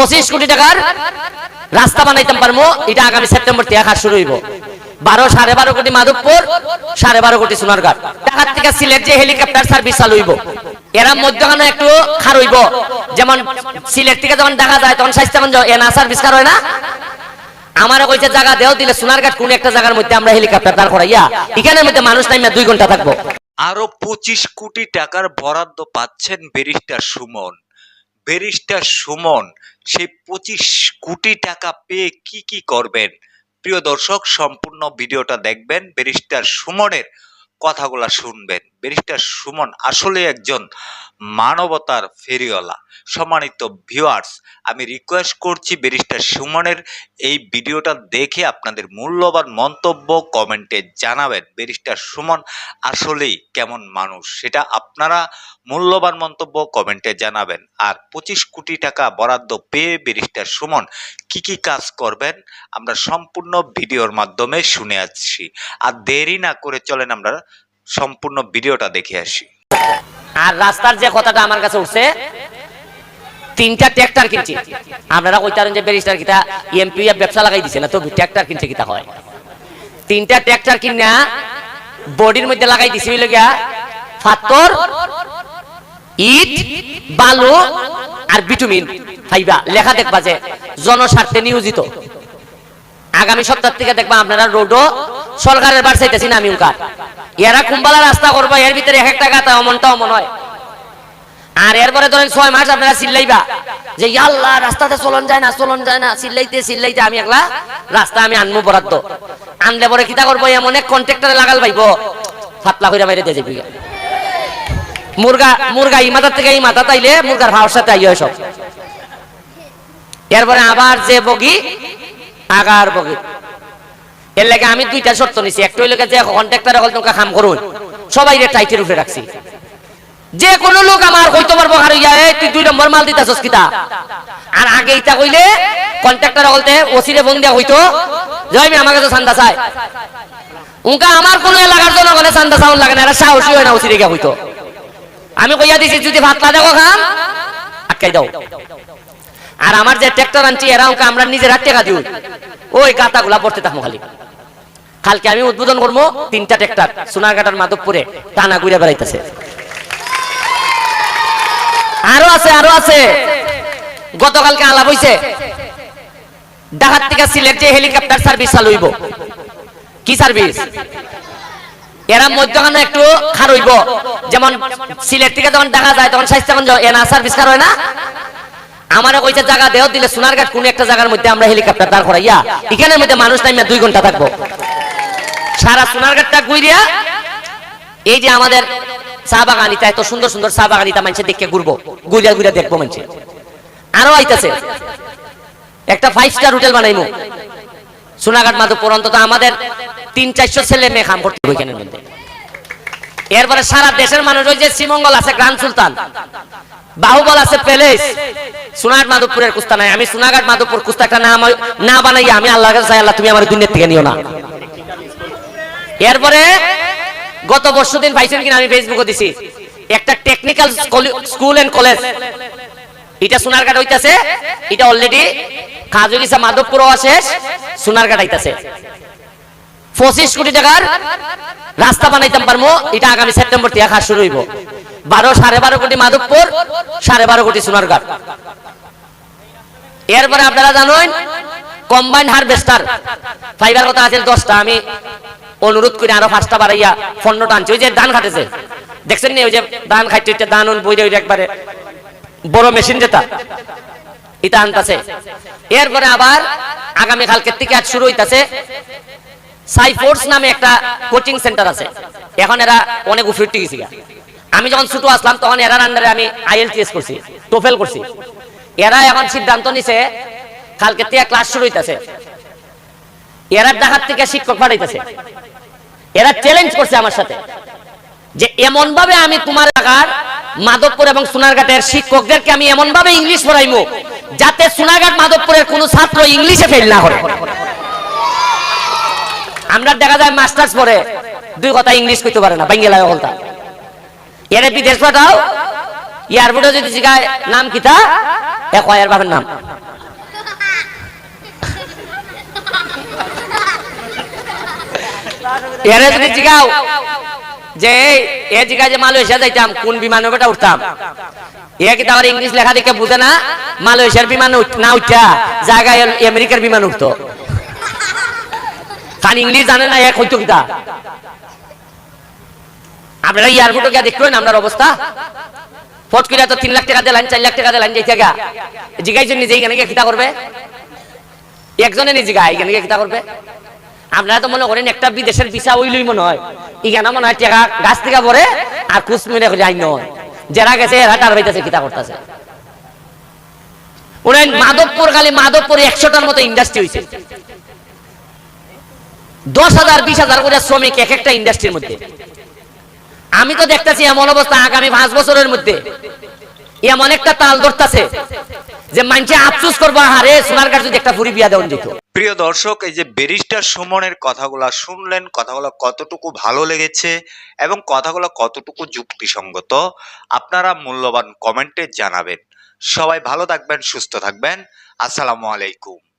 পঁচিশ কোটি টাকার রাস্তা বানাইতাম পারব এটা আগামী সেপ্টেম্বর থেকে কাজ শুরু হইব। বারো, সাড়ে বারো কোটি মাধবপুর, সাড়ে বারো কোটি সোনারঘাট ঢাকার থেকে সিলেট যে হেলিকপ্টার সার্ভিস চালু হইব। এরা মধ্যখানে একটু খার হইব। যেমন সিলেট থেকে যখন ঢাকা যায়, তখন স্বাস্থ্যগঞ্জ এনা সার্ভিস খার হয় না? আমার কইছে জায়গা দেও, দিলে সোনারঘাট কোন একটা জায়গার মধ্যে আমরা হেলিকপ্টার দাঁড় করাইয়া, এখানের মধ্যে মানুষ নাইমা দুই ঘণ্টা থাকব। আরও পঁচিশ কোটি টাকার বরাদ্দ পাচ্ছেন ব্যারিস্টার সুমন। ব্যারিস্টার সুমন, সেই পঁচিশ কোটি টাকা পেয়ে কি কি করবেন? প্রিয় দর্শক, সম্পূর্ণ ভিডিওটা দেখবেন, ব্যারিস্টার সুমনের কথাগুলা শুনবেন। ব্যারিস্টার সুমন আসলে একজন মানবতার ফেরিওয়ালা। সম্মানিত ভিউয়ার্স আমি রিকোয়েস্ট করছি ব্যারিস্টার সুমনের এই ভিডিওটা দেখে আপনাদের মূল্যবান মন্তব্য কমেন্টে জানাবেন। ব্যারিস্টার সুমন আসলেই কেমন মানুষ, সেটা আপনারা মূল্যবান মন্তব্য কমেন্টে জানাবেন। আর পঁচিশ কোটি টাকা বরাদ্দ পেয়ে ব্যারিস্টার সুমন কি কি কাজ করবেন, আমরা সম্পূর্ণ ভিডিওর মাধ্যমে শুনে আসছি। আর দেরি না করে চলেন আমরা সম্পূর্ণ ভিডিওটা দেখে আসি। আর রাস্তার যে কথাটা আমার কাছে উঠছে, তিনটা ট্র্যাক্টর কিনছি। আপনারা কইতারেন যে ব্যারিস্টার কিটা এমপি ব্যবসা লাগাই দিছে না তো ট্র্যাক্টর কিনছে কিটা হয়। তিনটা ট্র্যাক্টর কিনা, বডির মধ্যে লাগাই দিছি গিয়া ফাত্তর ইট, বালু আর বিটুমিন ফাইবা লেখা দেখবা যে জনস্বার্থে নিয়োজিত। আগামী সপ্তাহ থেকে দেখবা আপনারা রোডও সরকারের বার চাইতেছি না আমি উনকার এরা কুম্বালা রাস্তা করব, এর ভিতরে এক একটা গাতা অমনটা অমন হয়। আর এরপরে ধরেন ছয় মাস আপনারা চিল্লাইবা যে আল্লাহ, রাস্তাতে চলন যায় না, চলন যায় না, চিল্লাইতে চিল্লাইতে আমি একলা রাস্তা আমি আনব বরাদ্দ। আনলে পরে কিতা করব, এমন এক কন্ট্রাক্টরে লাগাল পাইব ফাতলা করে মেরে দিয়ে যাবি মুরগা মুরগা এই থেকে এই তাইলে মুরগার ভাওয়ার সাথে আইয় সব। এরপরে আবার যে বগি, আগার বগি। এর লাগে আমি দুইটা শর্ত নিছি। একটা হইলে যে কন্ট্রাক্টর হল তোমাকে কাম করুন। সবাই রে টাইটের রাখছি। যে কোন লোক আমার কইতে পারব এই, তুই দুই নম্বর মাল দিতাছস কিতা আর আগে ইটা কইলে কন্ট্রাক্টর হলতে ওসিরে ফোন দেয়া হইতো আমি আমার কাছে চান্দা চাই। উনকা আমার কোন এলাকার জনগণের চান্দা চাউন লাগে না, এরা সাহসী হয় না ওসিরে গিয়া হইতো আমি কইয়া দিছি, যদি ভাতলা দেখো খাম, আটকাই দাও। আর আমার যে ট্রাক্টর আনছি, এরা উনকা আমরা নিজের টাকা দিও ওই গাতাগুলা পড়তে থাকব খালি। কালকে আমি উদ্বোধন করব তিনটা ট্রাক্টর সোনারঘাটার মাধবপুরে, টানা ঘুরে বেড়াইতেছে। আরও আছে আরও আছে। গতকালকে আলাপ হইছে। ঢাকার থেকে সিলেট যে হেলিকপ্টার সার্ভিস চালু হইব। কি সার্ভিস এরা মধ্যখানে একটু খার হইব। যেমন সিলেট থেকে যখন ঢাকা যায়, তখন স্বাস্থ্যগঞ্জ এনা সার্ভিস খার হয় না? আমার কইছে জায়গা দেও, দিলে সোনারঘাট কোন একটা জায়গার মধ্যে আমরা হেলিকপ্টার দাঁড় করাইয়া, এখানের মধ্যে মানুষ নাইমা দুই ঘণ্টা থাকব। সারা সোনারঘাটটা গুইরিয়া এই যে আমাদের চা বাগানিতা এত সুন্দর সুন্দর চা বাগানিতা মানুষে দেখে ঘুরবো, ঘুরিয়া ঘুরিয়া দেখব মানুষে আরও আইতাছে, একটা ফাইভ স্টার হোটেল বানাইমু। সোনাঘাট মাধবপুর অন্তত আমাদের তিন চারশো ছেলে মেয়ে কাম করতে হবে এখানের মধ্যে। এরপরে সারা দেশের মানুষ ওই যে শ্রীমঙ্গল আছে গ্রান্ড সুলতান। বাহুবল আছে, প্যালেস। সোনাঘাট মাধবপুরের কুস্তা নাই। আমি সোনাঘাট মাধবপুর কুস্তা একটা নাম না বানাইয়া আমি আল্লাহ কাছে আল্লাহ তুমি আমার দুনিয়ার থেকে নিও না। এরপরে গত বর্ষ দিন পাইছেন কিনা আমি ফেসবুকে দিছি। একটা টেকনিক্যাল স্কুল এন্ড কলেজ এটা সোনারঘাট হইতাছে। এটা অলরেডি কাজ মাধবপুরও শেষ সোনারঘাট হইতাছে পঁচিশ কোটি টাকার রাস্তা বানাইতাম পারব এটা আগামী সেপ্টেম্বর থেকে কাজ শুরু হইব। বারো, সাড়ে বারো কোটি মাধবপুর, সাড়ে বারো কোটি সোনারঘাট এরপরে আপনারা জানেন কম্বাইন হারভেস্টার ফাইবার কথা আছে দশটা, আমি অনুরোধ করে আরও পাঁচটা বাড়াইয়া পণ্যটা আনছি ওই যে ধান খাটেছে, দেখছেন নি? ওই যে ধান খাইতে ধান বইরে ওই একবারে বড় মেশিন যেটা, এটা আনতেছে। এরপরে আবার আগামী কালকের থেকে আজ শুরু হইতাছে সাইফোর্স নামে একটা কোচিং সেন্টার আছে। এখন এরা অনেক উপরে গেছি আমি যখন ছোট আসলাম, তখন এরার আন্ডারে আমি আইএলটিএস করছি টোফেল করছি। এরা এখন সিদ্ধান্ত নিছে, কালকে থেকে ক্লাস শুরু হইতাছে। এরা ঢাকার থেকে শিক্ষক পাঠাইতেছে। এরা চ্যালেঞ্জ করছে আমার সাথে যে এমন ভাবে আমি তোমার এলাকার মাধবপুর এবং সোনারঘাটের শিক্ষকদেরকে আমি এমন ভাবে ইংলিশ পড়াইবো যাতে সোনারঘাট মাধবপুরের কোনো ছাত্র ইংলিশে ফেল না করে। আমরা দেখা যায় মাস্টার্স পরে দুই কথা ইংলিশ কইতে পারে না বাঙ্গেলায় বলতা এর বিদেশ পাঠাও এয়ারপোর্টে যদি শিখায় নাম কিতা? এক কয়ের বাবার নাম। এর যদি জিগাও, যে এ জিগা যে মালয়েশিয়া যাইতাম, কোন বিমানে বেটা উঠতাম? এ কি তার ইংলিশ লেখা দেখে বুঝে না, মালয়েশিয়ার বিমানে না উঠা জায়গায় আমেরিকার বিমান উঠতো। ইংলিশ জানে না, এক হইতো কিতা? আপনারা এয়ারপোর্টে আপনার অবস্থা? তো তিন লাখ টাকা চার লাখ টাকা যাইতে গা। নিজে, এখানে করবে? একজনে নিজে গা, এখানে করবে? আপনারা তো মনে করেন একটা বিদেশের ভিসা ওইলই মনে হয়। এখানে মনে হয় টাকা গাছ থেকে পরে আর কুচ মেরে যাই নয়। যারা গেছে, এরা টার হইতেছে কিতা করতেছে। ওরা মাধবপুর, খালি মাধবপুরে একশোটার মতো ইন্ডাস্ট্রি হয়েছে দশ হাজার, বিশ হাজার করে শ্রমিক এক একটা ইন্ডাস্ট্রির মধ্যে। আমি তো দেখতেছি এমন অবস্থা আগামী পাঁচ বছরের মধ্যে। এমন একটা তাল ধরতেছে যে মানুষে আফসোস করব হারে সোনার কাছে যদি একটা ফুরি বিয়া দেওয়া যেত প্রিয় দর্শক, এই যে ব্যারিস্টার সুমনের কথাগুলো শুনলেন, কথাগুলো কতটুকু ভালো লেগেছে এবং কথাগুলো কতটুকু যুক্তিসঙ্গত, আপনারা মূল্যবান কমেন্টে জানাবেন। সবাই ভালো থাকবেন, সুস্থ থাকবেন। আসসালামু আলাইকুম।